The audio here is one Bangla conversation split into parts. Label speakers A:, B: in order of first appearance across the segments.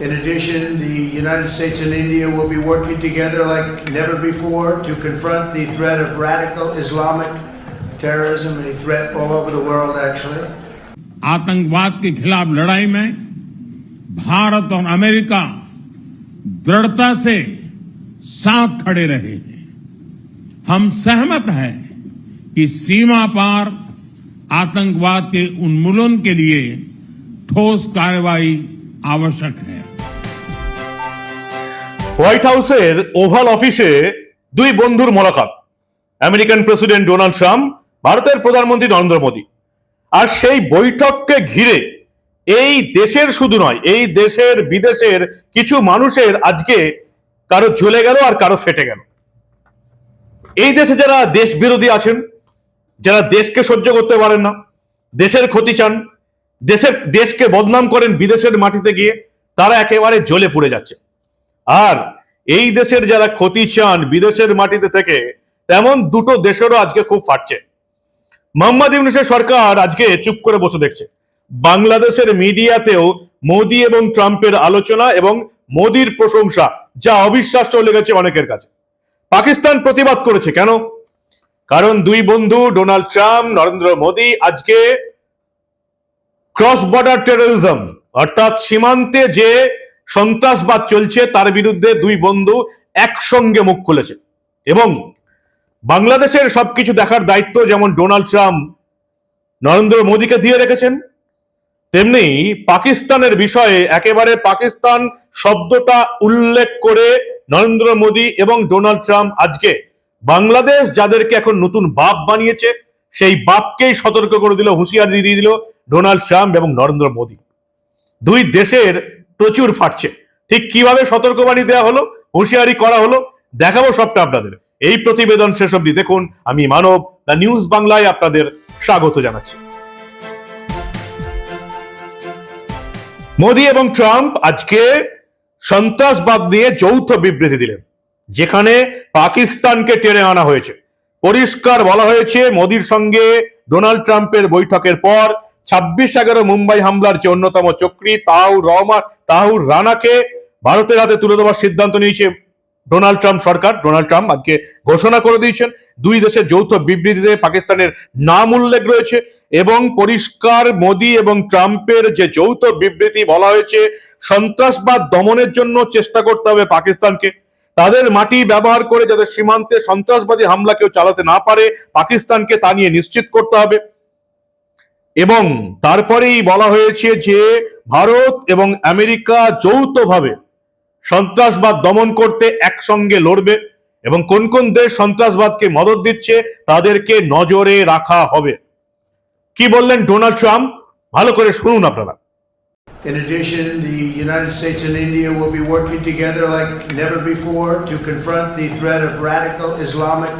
A: In addition, the United States and India will be working together like never before to confront the threat of radical Islamic terrorism, a threat all over the world, actually.
B: आतंकवाद के खिलाफ लड़ाई में भारत और अमेरिका दृढ़ता से साथ खड़े रहे हैं हम सहमत हैं कि सीमा पार आतंकवाद के उन्मूलन के लिए ठोस कार्रवाई आवश्यक है
C: হোয়াইট হাউসের ওভাল অফিসে দুই বন্ধুর মোলাকাত। আমেরিকান প্রেসিডেন্ট ডোনাল্ড ট্রাম্প, ভারতের প্রধানমন্ত্রী নরেন্দ্র মোদী। আর সেই বৈঠককে ঘিরে এই দেশের শুধু নয়, এই দেশের বিদেশের কিছু মানুষের আজকে কারও জ্বলে গেল আর কারও ফেটে গেল। এই দেশে যারা দেশ বিরোধী আছেন, যারা দেশকে সহ্য করতে পারেন না, দেশের ক্ষতি চান, দেশের, দেশকে বদনাম করেন বিদেশের মাটিতে গিয়ে, তারা একেবারে জ্বলে পুড়ে যাচ্ছে। আর এই দেশের যারা ক্ষতি চান বিদেশের মাটিতে থেকে, তেমন দুটো দেশেরও আজকে খুব ফাটছে। মোহাম্মদ ইউনুসের সরকার আজকে চুপ করে বসে দেখছে। বাংলাদেশের মিডিয়াতেও মোদি এবং ট্রাম্পের আলোচনা এবং মোদির প্রশংসা, যা অবিশ্বাস্য লেগেছে অনেকের কাছে। পাকিস্তান প্রতিবাদ করেছে কেন? কারণ দুই বন্ধু, ডোনাল্ড ট্রাম্প, নরেন্দ্র মোদী, আজকে ক্রস বর্ডার টেরোরিজম, অর্থাৎ সীমান্তে যে সন্ত্রাসবাদ চলছে, তার বিরুদ্ধে দুই বন্ধু একসঙ্গে মুখ খুলেছে। এবং বাংলাদেশের সবকিছু দেখার দায়িত্ব যেমন ডোনাল্ড ট্রাম্প, নরেন্দ্র মোদীকে দিয়ে রেখেছেন, তেমনি পাকিস্তানের বিষয়ে একেবারে পাকিস্তান শব্দটা উল্লেখ করে নরেন্দ্র মোদী এবং ডোনাল্ড ট্রাম্প আজকে বাংলাদেশ যাদেরকে এখন নতুন বাপ বানিয়েছে, সেই বাপকেই সতর্ক করে দিল, হুঁশিয়ারি দিয়ে দিল ডোনাল্ড ট্রাম্প এবং নরেন্দ্র মোদী। দুই দেশের প্রচুর ফাটছে। ঠিক কীভাবে সতর্কবাণী দেওয়া হলো, হুঁশিয়ারি করা হলো, দেখাবো সবটা আপনাদের। এই প্রতিবেদন শেষ অব্দি দেখুন। আমি মানব, দ্য নিউজ বাংলায় আপনাদের স্বাগত জানাচ্ছি। মোদী এবং ট্রাম্প আজকে সন্ত্রাসবাদ নিয়ে যৌথ বিবৃতি দিলেন, যেখানে পাকিস্তানকে টেনে আনা হয়েছে। পরিষ্কার বলা হয়েছে, মোদির সঙ্গে ডোনাল্ড ট্রাম্পের বৈঠকের পর ছাব্বিশ এগারো মুম্বাই হামলার যে অন্যতম চক্রী তাহুর রহমান তাহুর রানাকে ভারতের হাতে তুলে দেওয়ার সিদ্ধান্ত নিয়েছে ডোনাল্ড ট্রাম্প সরকার। ডোনাল্ড ট্রাম্প আজকে ঘোষণা করে দিয়েছেন, দুই দেশের যৌথ বিবৃতিতে পাকিস্তানের নাম উল্লেখ রয়েছে এবং পরিষ্কার মোদী এবং ট্রাম্পের যে যৌথ বিবৃতি বলা হয়েছে, সন্ত্রাসবাদ দমনের জন্য চেষ্টা করতে হবে পাকিস্তানকে। তাদের মাটি ব্যবহার করে যাতে সীমান্তে সন্ত্রাসবাদী হামলা কেউ চালাতে না পারে, পাকিস্তানকে তা নিয়ে নিশ্চিত করতে হবে। এবং তারপরেই বলা হয়েছে যে ভারত এবং আমেরিকা যৌথভাবে সন্ত্রাসবাদ দমন করতে একসঙ্গে লড়বে এবং কোন কোন দেশ সন্ত্রাসবাদকে মদত দিচ্ছে তাদেরকে নজরে রাখা হবে কি বললেন ডোনাল্ড ট্রাম্প ভালো করে শুনুন আপনারা
A: In addition, the United States and India will be working together like never before to confront the threat of radical Islamic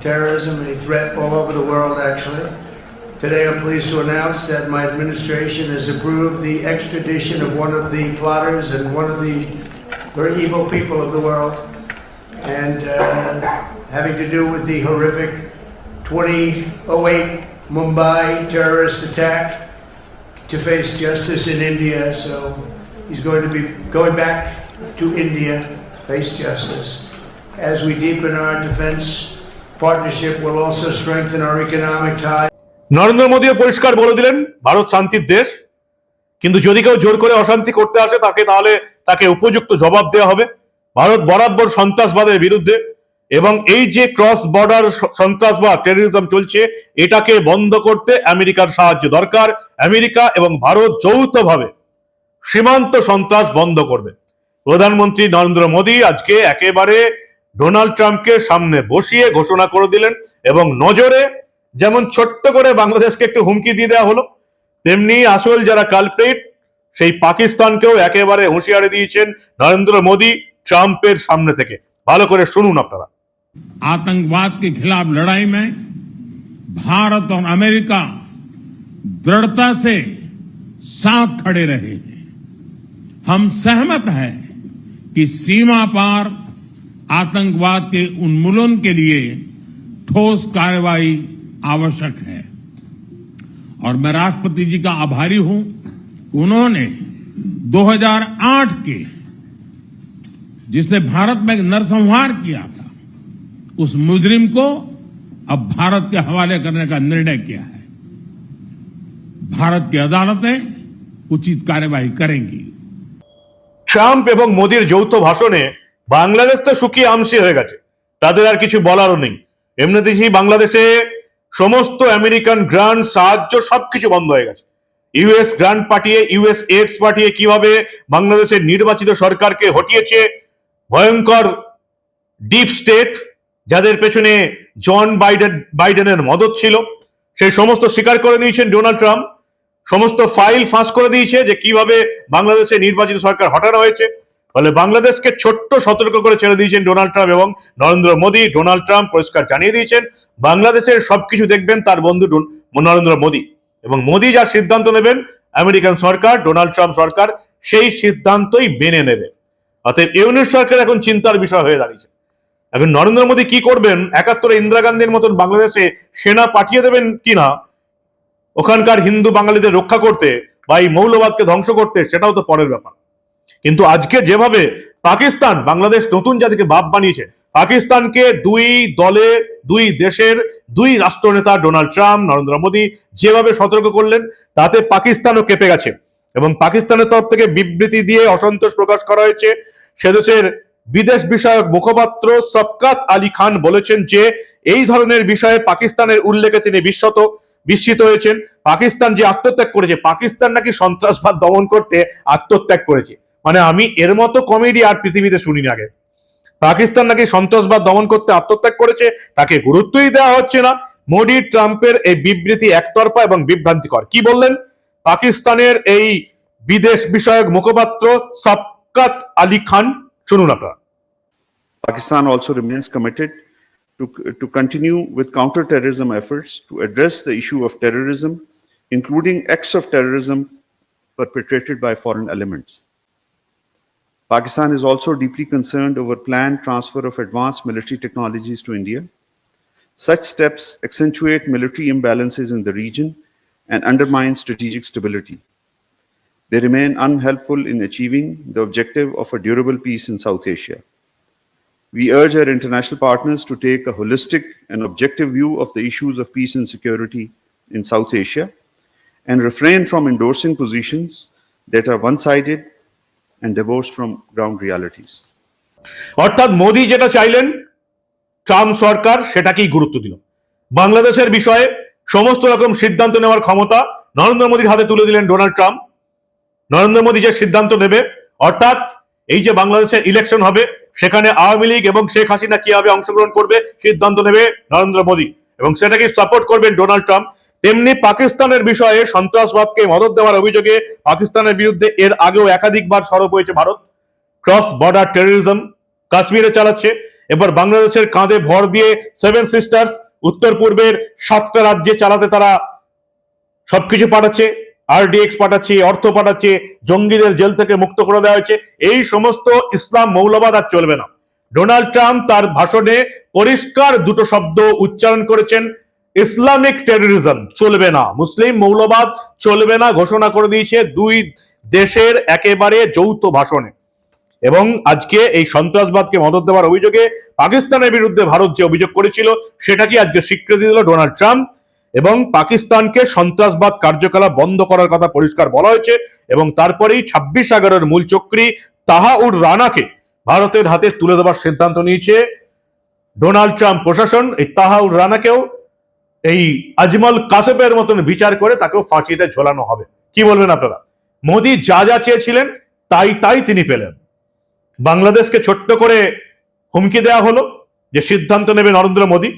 A: terrorism, a threat all over the world, actually. Today, I'm pleased to announce that my administration has approved the extradition of one of the plotters and one of the very evil people of the world, and uh, having to do with the horrific 2008 Mumbai terrorist attack to face justice in India. So he's going to be going back to India, face justice. As we deepen our defense partnership, we'll also strengthen our economic ties.
C: Narendra মোদীও পরিষ্কার বলে দিলেন, ভারত শান্তির দেশ। কিন্তু যদি কেউ জোর করে অশান্তি করতে আসে, তাকে তাহলে তাকে উপযুক্ত জবাব দেওয়া হবে। ভারত বরাবর সন্ত্রাসবাদের বিরুদ্ধে এবং এই যে ক্রস বর্ডার সন্ত্রাসবাদ টেরোরিজম চলছে, এটাকে বন্ধ করতে আমেরিকার সাহায্য দরকার। আমেরিকা এবং ভারত যৌথভাবে সীমান্ত সন্ত্রাস বন্ধ করবে। প্রধানমন্ত্রী নরেন্দ্র মোদী আজকে একেবারে ডোনাল্ড ট্রাম্পকে সামনে বসিয়ে ঘোষণা করে দিলেন এবং নজরে যেমন ছোট্ট করে বাংলাদেশকে একটু হুমকি দিয়ে দেওয়া হলো তেমনি আসল যারা কালপ্রিট সেই পাকিস্তানকেও একেবারে হুঁশিয়ারি দিয়েছেন নরেন্দ্র মোদী ট্রাম্পের সামনে থেকে ভালো করে শুনুন আপনারা
B: आतंकवाद के खिलाफ लड़ाई में भारत और अमेरिका दृढ़ता से साथ खड़े रहे हैं हम सहमत हैं कि सीमा पार आतंकवाद के उन्मूलन के लिए ठोस कार्रवाई आवश्यक है और मैं राष्ट्रपति जी का आभारी हूं उन्होंने 2008 के जिसने भारत में एक नरसंहार किया था उस मुजरिम को अब भारत के हवाले करने का निर्णय किया है भारत की अदालतें उचित कार्यवाही करेंगी
C: ট্রাম্প এবং মোদির যৌথ ভাষণে বাংলাদেশ তো শুকিয়ে আমসি হয়ে গেছে তাদের আর কিছু বলারও নেই এমনিতেই বাংলাদেশে সমস্ত আমেরিকান গ্রান্ট সাহায্য সবকিছু বন্ধ হয়ে গেছে। ইউএস গ্রান্ট পাঠিয়ে, ইউএস এইডস পাঠিয়ে কীভাবে বাংলাদেশের নির্বাচিত সরকারকে হটিয়েছে? ভয়ঙ্কর ডিপ স্টেট, যাদের পেছনে জন বাইডেন, বাইডেনের মদত ছিল। সেই সমস্ত স্বীকার করে নিয়েছেন ডোনাল্ড ট্রাম্প। সমস্ত ফাইল ফাঁস করে দিয়েছে যে কীভাবে বাংলাদেশে নির্বাচিত সরকার হটানো হয়েছে। ফলে বাংলাদেশকে ছোট্ট সতর্ক করে ছেড়ে দিয়েছেন ডোনাল্ড ট্রাম্প এবং নরেন্দ্র মোদী। ডোনাল্ড ট্রাম্প পরিষ্কার জানিয়ে দিয়েছেন, বাংলাদেশের সবকিছু দেখবেন তার বন্ধু নরেন্দ্র মোদী। এবং মোদী যা সিদ্ধান্ত নেবেন, আমেরিকান সরকার, ডোনাল্ড ট্রাম্প সরকার সেই সিদ্ধান্তই মেনে নেবে। অতএব ইউনিট সরকার এখন চিন্তার বিষয় হয়ে দাঁড়িয়েছে। এখন নরেন্দ্র মোদী কি করবেন, একাত্তরে ইন্দিরা গান্ধীর মতন বাংলাদেশে সেনা পাঠিয়ে দেবেন কিনা, ওখানকার হিন্দু বাঙালিদের রক্ষা করতে বা এই মৌলবাদকে ধ্বংস করতে, সেটাও তো পরের ব্যাপার। কিন্তু আজকে যেভাবে পাকিস্তান, বাংলাদেশ নতুন জাতিকে বাপ বানিয়েছে, পাকিস্তানকে দুই দলে, দুই দেশের, দুই রাষ্ট্রনেতা ডোনাল্ড ট্রাম্প, নরেন্দ্র মোদী যেভাবে সতর্ক করলেন, তাতে পাকিস্তানও কেঁপে গেছে। এবং পাকিস্তানের তরফ থেকে বিবৃতি দিয়ে অসন্তোষ প্রকাশ করা হয়েছে, সে দেশের বিদেশ বিষয়ক মুখপাত্র সফকাত আলী খান বলেছেন যে, এই ধরনের বিষয়ে পাকিস্তানের উল্লেখে তিনি বিশ্বত বিস্মিত হয়েছেন। পাকিস্তান যে আত্মত্যাগ করেছে, পাকিস্তান নাকি সন্ত্রাসবাদ দমন করতে আত্মত্যাগ করেছে। মানে আমি এর মতো কমেডি আর পৃথিবীতে শুনিনি আগে পাকিস্তান নাকি সন্ত্রাসবাদ দমন করতে আত্মত্যাগ করেছে তাকে গুরুত্বই দেওয়া হচ্ছে না মোডি ট্রাম্পের এই বিবৃতি একতরফা এবং বিভ্রান্তিকর কি বললেন পাকিস্তানের এই বিদেশ বিষয়ক মুখপাত্র সবকাত আলী খান শুনুন আপনারা
D: Pakistan also remains committed to, to continue with counterterrorism efforts to address the issue of terrorism, including acts of terrorism perpetrated by foreign elements. Pakistan is also deeply concerned over planned transfer of advanced military technologies to India. Such steps accentuate military imbalances in the region and undermine strategic stability. They remain unhelpful in achieving the objective of a durable peace in South Asia. We urge our international partners to take a holistic and objective view of the issues of peace and security in South Asia and refrain from endorsing positions that are one sided and divorced from ground realities.
C: অর্থাৎ মোদি যেটা চাইলেন, ট্রাম্প সরকার সেটাকেই গুরুত্ব দিল। বাংলাদেশের বিষয়ে সমস্ত রকম সিদ্ধান্ত নেওয়ার ক্ষমতা নরেন্দ্র মোদীর হাতে তুলে দিলেন ডোনাল্ড ট্রাম্প। নরেন্দ্র মোদী যে সিদ্ধান্ত নেবে, অর্থাৎ এই যে বাংলাদেশের ইলেকশন হবে, সেখানে আওয়ামী লীগ এবং শেখ হাসিনা কীভাবে অংশগ্রহণ করবে, সিদ্ধান্ত নেবে নরেন্দ্র মোদী। এবং সেটাকে সাপোর্ট করবেন ডোনাল্ড ট্রাম্প। তেমনি পাকিস্তানের বিষয়ে সন্ত্রাসবাদকে মদত দেওয়ার অভিযোগে পাকিস্তানের বিরুদ্ধে এর আগেও একাধিকবার সরব হয়েছে ভারত। ক্রস বর্ডার টেরোরিজম কাশ্মীরে চালাচ্ছে। এবার বাংলাদেশের কাঁধে ভর দিয়ে সেভেন সিস্টার্স উত্তর পূর্বের সাতটা রাজ্যে চালাতে তারা সবকিছু পাঠাচ্ছে। আরডিএক্স পাঠাচ্ছে, অর্থ পাঠাচ্ছে, জঙ্গিদের জেল থেকে মুক্ত করে দেওয়া হয়েছে। এই সমস্ত ইসলাম মৌলবাদ আর চলবে না। ডোনাল্ড ট্রাম্প তার ভাষণে পরিষ্কার দুটো শব্দ উচ্চারণ করেছেন। ইসলামিক টেরোরিজম চলবে না। মুসলিম মৌলবাদ চলবে না ঘোষণা করে দিয়েছে দুই দেশের একেবারে যৌথ ভাষণে। এবং আজকে এই সন্ত্রাসবাদকে মদত দেওয়ার অভিযোগে পাকিস্তানের বিরুদ্ধে ভারত যে অভিযোগ করেছিল, সেটা কি আজকে স্বীকৃতি দিল ডোনাল্ড ট্রাম্প? এবং পাকিস্তানকে সন্ত্রাসবাদ কার্যকলাপ বন্ধ করার কথা পরিষ্কার বলা হয়েছে এবং তারপরেই ছাব্বিশ এগারোর মূল চক্রী তাহাউর রানাকে ভারতের হাতে তুলে দেওয়ার সিদ্ধান্ত নিয়েছে ডোনাল্ড ট্রাম্প প্রশাসন। এই তাহাউর রানাকেও এই আজমল কাসেপের মতন বিচার করে তাকেও ফাঁসিতে ঝোলানো হবে। কি বলবেন আপনারা? মোদী যা যা চেয়েছিলেন, তাই তাই তিনি পেলেন। বাংলাদেশকে ছোট্ট করে হুমকি দেওয়া হলো, যে সিদ্ধান্ত নেবে নরেন্দ্র মোদী।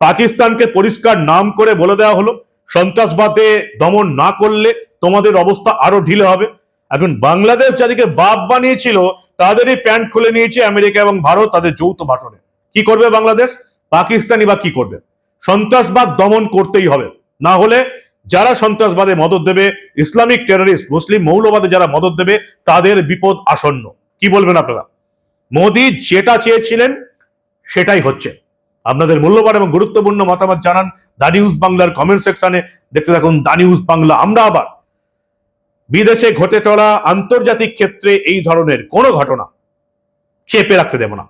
C: পাকিস্তানকে পরিষ্কার নাম করে বলে দেওয়া হলো, সন্ত্রাসবাদে দমন না করলে তোমাদের অবস্থা আরও ঢিলে হবে। এখন বাংলাদেশ যাদেরকে বাপ বানিয়েছিল, তাদেরই প্যান্ট খুলে নিয়েছে আমেরিকা এবং ভারত তাদের যৌথ ভাষণে। কি করবে বাংলাদেশ? পাকিস্তানি বা কি করবে? সন্ত্রাসবাদ দমন করতেই হবে। না হলে যারা সন্ত্রাসবাদে মদত দেবে, ইসলামিক টেররিস্ট মুসলিম মৌলবাদে যারা মদত দেবে, তাদের বিপদ আসন্ন। কি বলবেন আপনারা? মোদী যেটা চেয়েছিলেন, সেটাই হচ্ছে। আপনাদের মূল্যবান এবং গুরুত্বপূর্ণ মতামত জানান দা নিউজ বাংলার কমেন্ট সেকশনে দেখতে থাকুন দা নিউজ বাংলা। আমরা আবার বিদেশে ঘটে চলা আন্তর্জাতিক ক্ষেত্রে এই ধরনের কোনো ঘটনা চেপে রাখতে দেব না।